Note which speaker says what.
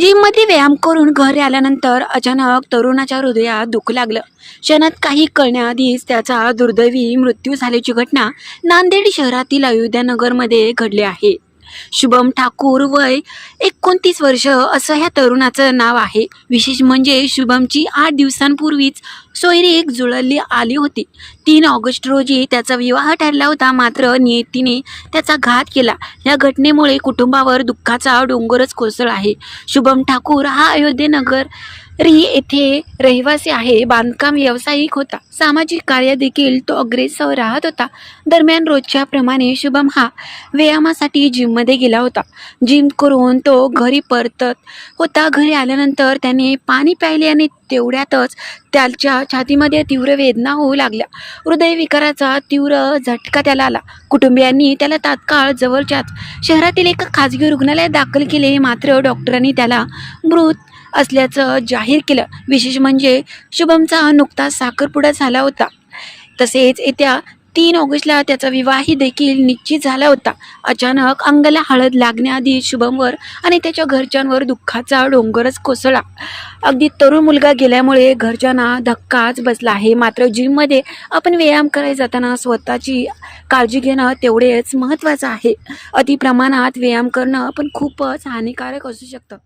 Speaker 1: जिममध्ये व्यायाम करून घरी आल्यानंतर अचानक तरुणाच्या हृदयात दुःख लागलं. क्षणात काही कळण्याआधीच त्याचा दुर्दैवी मृत्यू झाल्याची घटना नांदेड शहरातील अयोध्यानगरमध्ये घडली आहे. शुभम ठाकूर वय एकोणतीस वर्ष असं ह्या तरुणाचं नाव आहे. विशेष म्हणजे शुभमची आठ दिवसांपूर्वीच सोयरी एक जुळली आली होती. तीन ऑगस्ट रोजी त्याचा विवाह ठरला होता. मात्र नियतीने त्याचा घात केला. या घटनेमुळे कुटुंबावर दुःखाचा डोंगरच कोसळ आहे. शुभम ठाकूर हा अयोध्येनगर री येथे रहिवासी आहे बांधकाम व्यावसायिक होता. सामाजिक कार्य देखील तो अग्रेसर राहत होता. दरम्यान रोजच्या प्रमाणे शुभम हा व्यायामासाठी जिममध्ये गेला होता. जिम करून तो घरी परतत होता. घरी आल्यानंतर त्याने पाणी प्यायले आणि तेवढ्यातच त्याच्या छातीमध्ये तीव्र वेदना होऊ लागल्या. हृदयविकाराचा तीव्र झटका त्याला आला. कुटुंबियांनी त्याला तात्काळ जवळच्याच शहरातील एका खाजगी रुग्णालयात दाखल केले. मात्र डॉक्टरांनी त्याला मृत असल्याचं जाहीर केलं. विशेष म्हणजे शुभमचा नुकताच साखरपुडा झाला होता. तसेच येत्या तीन ऑगस्टला त्याचा विवाही देखील निश्चित झाला होता. अचानक अंगाला हळद लागण्याआधी शुभमवर आणि त्याच्या घरच्यांवर दुःखाचा डोंगरच कोसळला. अगदी तरुण मुलगा गेल्यामुळे घरच्यांना धक्काच बसला. आहे मात्र जिममध्ये आपण व्यायाम करायला जाताना स्वतःची काळजी घेणं तेवढेच महत्त्वाचं आहे. अति प्रमाणात व्यायाम करणं पण खूपच हानिकारक असू शकतं.